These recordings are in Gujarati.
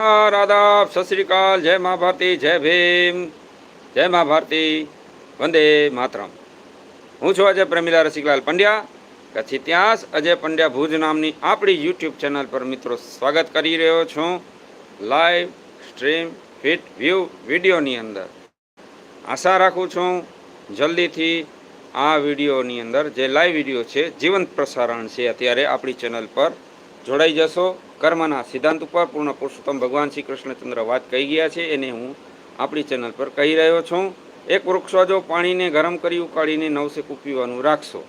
આદાબ સત શ્રી જય મા ભારતી, જય ભીમ, જય મા ભારતી, વંદે માતરમ. હું છું અજય પ્રેમિલા રસિકલાલ પંડ્યા, કચ્છ ઇતિહાસ, અજય પંડ્યા ભુજ નામની આપણી યુટ્યુબ ચેનલ પર મિત્રો સ્વાગત કરી રહ્યો છું, લાઈવ સ્ટ્રીમ, ફિટ વ્યૂ વિડીયોની અંદર. આશા રાખું છું, જલ્દીથી આ વિડીયોની અંદર જે લાઈવ વીડિયો છે, જીવંત પ્રસારણ છે, અત્યારે આપણી ચેનલ પર જોડાઈ જશો. કર્મના સિદ્ધાંત ઉપર પૂર્ણ પુરુષોત્તમ ભગવાન શ્રી કૃષ્ણચંદ્ર વાત કહી ગયા છે, એને હું આપણી ચેનલ પર કહી રહ્યો છું. એક વૃક્ષો જો પાણીને ગરમ કરી ઉકાળીને નવસેક પીવાનું રાખશો.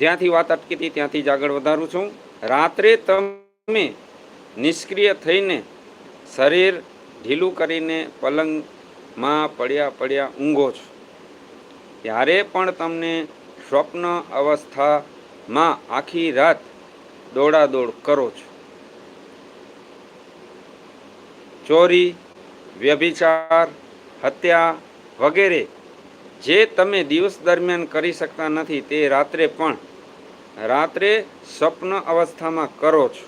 જ્યાંથી વાત અટકી હતી ત્યાંથી જ આગળ વધારું છું. રાત્રે તમે નિષ્ક્રિય થઈને શરીર ઢીલું કરીને પલંગમાં પડ્યા પડ્યા ઊંઘો છો. ત્યારે પણ તમને સ્વપ્ન અવસ્થામાં આખી રાત દોડાદોડ કરો છો. ચોરી, વ્યભિચાર, હત્યા વગેરે જે તમે દિવસ દરમિયાન કરી શકતા નથી તે રાત્રે પણ રાત્રે સ્વપ્ન અવસ્થામાં કરો છો.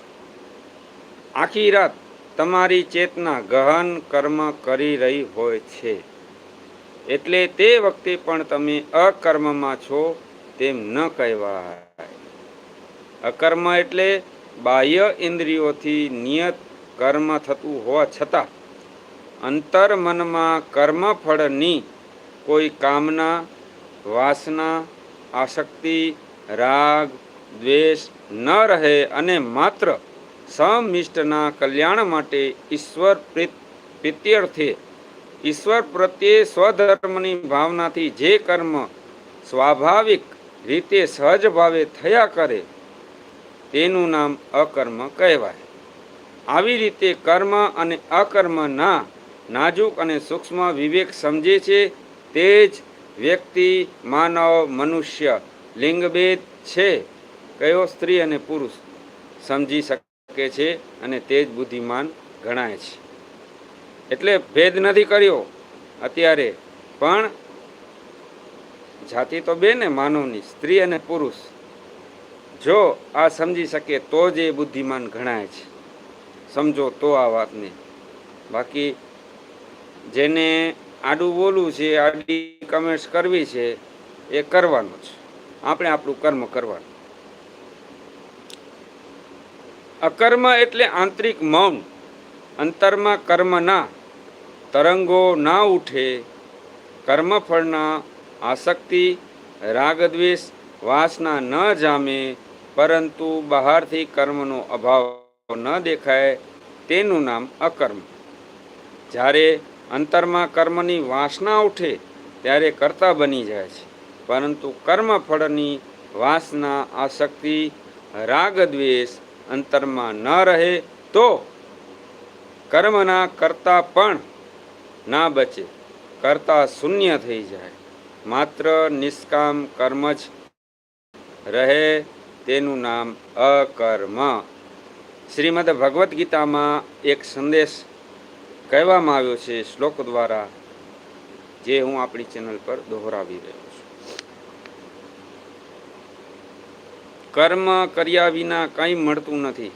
આખી રાત તમારી ચેતના ગહન કર્મ કરી રહી હોય છે. એટલે તે વખતે પણ તમે અકર્મમાં છો તેમ ન કહેવાય. અકર્મ એટલે બાહ્ય ઇન્દ્રિયોથી નિયત કર્મ થતું હોવા છતાં અંતર મનમાં કર્મફળની કોઈ કામના, વાસના, આસક્તિ, રાગ, દ્વેષ ન રહે અને માત્ર સમિષ્ટના કલ્યાણ માટે ઈશ્વર પ્રીત- પ્રીત્યર્થે. ઈશ્વર પ્રત્યે સ્વધર્મની ભાવનાથી જે કર્મ સ્વાભાવિક રીતે સહજ ભાવે થયા કરે તેનું નામ અકર્મ કહેવાય. આવી રીતે કર્મ અને અકર્મના નાજુક અને સૂક્ષ્મ વિવેક સમજે છે, તે જ વ્યક્તિ, માનવ, મનુષ્ય, લિંગભેદ છે. કયો સ્ત્રી અને પુરુષ સમજી શકે છે અને તે જ બુદ્ધિમાન ગણાય છે. એટલે ભેદ નથી કર્યો અત્યારે, પણ જાતિ તો બે ને માનવની, સ્ત્રી અને પુરુષ. જો આ સમજી શકે તો જ એ બુદ્ધિમાન ગણાય છે. સમજો તો આ વાતને. બાકી જેને આડું બોલવું છે, આડી કમેન્ટ્સ કરવી છે, એ કરવાનું છે આપણે આપણું કર્મ કરવાનું. અકર્મ એટલે આંતરિક મૌન. અંતરમાં કર્મના તરંગો ના ઉઠે, કર્મફળના આસક્તિ, રાગદ્વેષ, વાસના ન જામે પરંતુ બહારથી કર્મનો અભાવ ન દેખાય તેનું નામ અકર્મ. જ્યારે અંતરમાં કર્મની વાસના ઉઠે, ત્યારે કર્તા બની જાય છે. પરંતુ કર્મફળની વાસના આસક્તિ રાગદ્વેષ અંતરમાં ન રહે તો કર્મના કરતા પણ ના બચે. કરતા શૂન્ય થઈ જાય. માત્ર નિષ્કામ કર્મ જ રહે તેનું નામ અકર્મ. શ્રીમદ ભગવદ્ ગીતામાં એક સંદેશ કહેવામાં આવ્યો છે શ્લોક દ્વારા, જે હું આપણી ચેનલ પર દોહરાવી રહ્યો છું. કર્મ કર્યા વિના કંઈ મળતું નથી.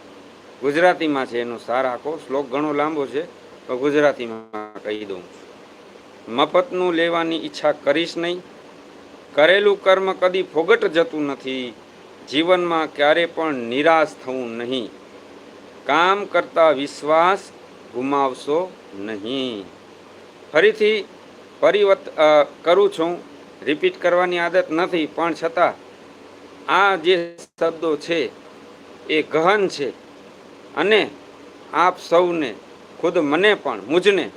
ગુજરાતીમાં છે એનો સાર આખો, શ્લોક ઘણો લાંબો છે, તો ગુજરાતીમાં કહી દઉં મફતનું લેવાની ઈચ્છા કરીશ નહીં. કરેલું કર્મ કદી ફોગટ જતું નથી. જીવનમાં ક્યારે પણ નિરાશ થવું નહીં. કામ કરતા વિશ્વાસ ગુમાવશો નહીં. ફરીથી પરિવર્ત કરું છું. રિપીટ કરવાની આદત નથી, પણ છતાં આ જે શબ્દો છે એ ગહન છે અને આપ સૌને, ખુદ મને પણ, મુજને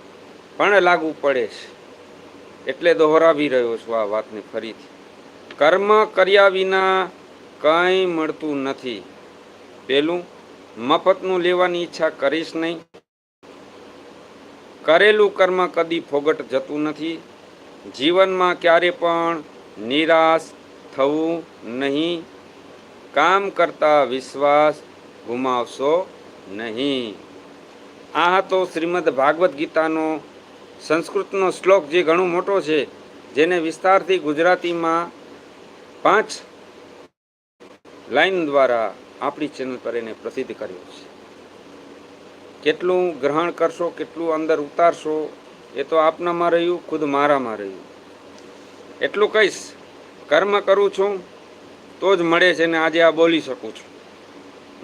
પણ લાગુ પડે છે. એટલે દોહરાવી રહ્યો છું આ વાતને ફરીથી. કર્મ કર્યા વિના કંઈ મળતું નથી. પેલું, મફતનું લેવાની ઈચ્છા કરીશ નહીં. કરેલું કર્મ કદી ફોગટ જતું નથી. જીવનમાં ક્યારે પણ નિરાશ થવું નહીં. કામ કરતા વિશ્વાસ ગુમાવશો નહીં. આ હતો શ્રીમદ ભાગવદ્ ગીતાનો સંસ્કૃતનો શ્લોક જે ઘણો મોટો છે, જેને વિસ્તારથી ગુજરાતીમાં પાંચ લાઈન દ્વારા આપણી ચેનલ પર એને પ્રસિદ્ધ કર્યો છે. કેટલું ગ્રહણ કરશો, કેટલું અંદર ઉતારશો, એ તો આપનામાં રહ્યું, ખુદ મારામાં રહ્યું. એટલું કહીશ, કર્મ કરું છું, તો જ મળે છે ને આજે આ બોલી શકું છું.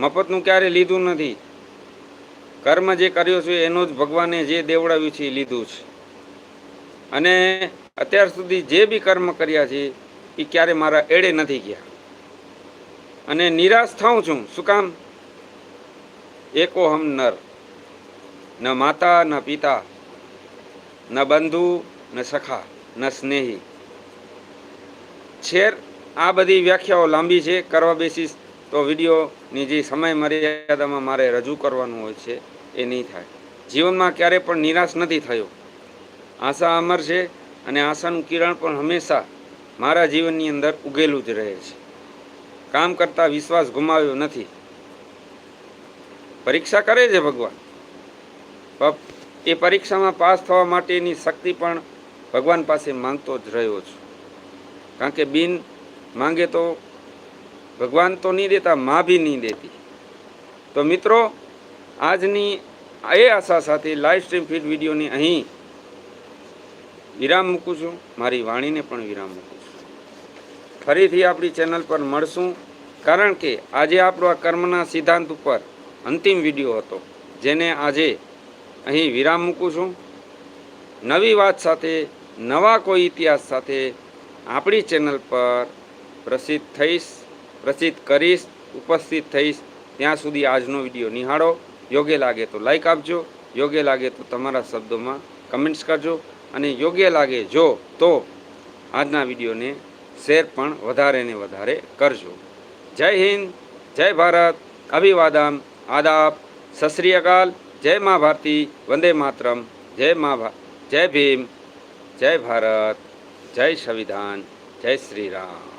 મફતનું ક્યારે લીધું નથી. કર્મ જે કર્યો છે, એનો જ ભગવાને જે દેવડાવ્યું છે, એ લીધું છે. અને અત્યાર સુધી જે બી કર્મ કર્યા છે, એ ક્યારે મારા એડે નથી ગયા. અને નિરાશ થાઉં છું. શું કામ? એકો હમ નર. ન માતા, ન પિતા, ન બંધુ, ન સખા, ન સ્નેહી. છેર, આ બધી વ્યાખ્યાઓ લાંબી છે. કરવા બેસીશ તો વિડીયોની જે સમય મર્યાદામાં મારે રજૂ કરવાનું હોય છે એ નહીં થાય. જીવનમાં ક્યારે પણ નિરાશ નથી થયો. આશા અમર છે અને આશાનું કિરણ પણ હંમેશા મારા જીવનની અંદર ઉગેલું જ રહે છે. કામ કરતાં વિશ્વાસ ગુમાવ્યો નથી. પરીક્ષા કરે છે ભગવાન. એ પરીક્ષામાં પાસ થવા માટેની શક્તિ પણ ભગવાન પાસે માંગતો જ રહ્યો છું. કારણ કે બિન માંગે તો ભગવાન તો નહીં દેતા, માં બી નહીં દેતી. તો મિત્રો, આજની એ આશા સાથે લાઈવ સ્ટ્રીમ ફીડ વિડીયોની અહીં વિરામ મૂકું છું. મારી વાણીને પણ વિરામ મૂકું. ફરીથી આપણી ચેનલ પર મળશું, કારણ કે આજે આપણો આ કર્મના સિદ્ધાંત ઉપર અંતિમ વીડિયો હતો, જેને આજે અહીં વિરામ મૂકું છું. નવી વાત સાથે, નવા કોઈ ઇતિહાસ સાથે આપણી ચેનલ પર પ્રસિદ્ધ થઈશ, પ્રસિદ્ધ કરીશ, ઉપસ્થિત થઈશ. ત્યાં સુધી આજનો વીડિયો નિહાળો. યોગ્ય લાગે તો લાઈક આપજો, યોગ્ય લાગે તો તમારા શબ્દોમાં કમેન્ટ્સ કરજો, અને યોગ્ય લાગે જો તો આજના વિડીયોને શેર પણ વધારે ને વધારે કરજો. જય હિન્દ, જય ભારત અભિવાદમ આદાબ, સત અકાલ, જય મા ભારતી, વંદે માતરમ, જય મા જય ભીમ, જય ભારત, જય સંવિધાન, જય શ્રી રામ.